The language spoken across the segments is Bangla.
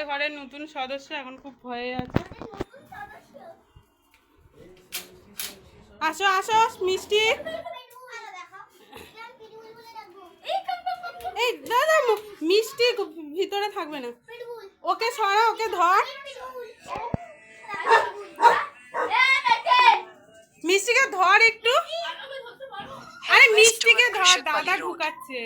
সঙ্গে ঘরের নতুন সদস্য এখন খুব ভয়ে আছে। আসো আসো, মিষ্টি। এই, দাদা মিষ্টি ভিতরে থাকবে না। ওকে সরা, ওকে ধর। মিষ্টিকে ধর একটু। আরে, মিষ্টিকে ধর, দাদা ঢুকাচ্ছে।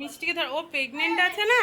মিষ্টিকে ধর, ও প্রেগনেন্ট আছে না।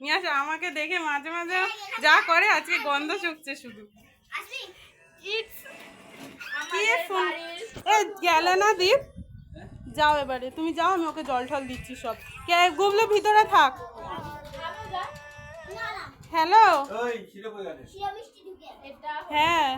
মিয়া আমাকে দেখে মাঝে মাঝে যা করে আজকে গন্ধ শুকছে শুধু। গেলে না দীপ? যাও এবারে তুমি যাও আমি ওকে জল টল দিচ্ছি সব। কে গুবলো ভিতরে থাক। হ্যালো হ্যাঁ।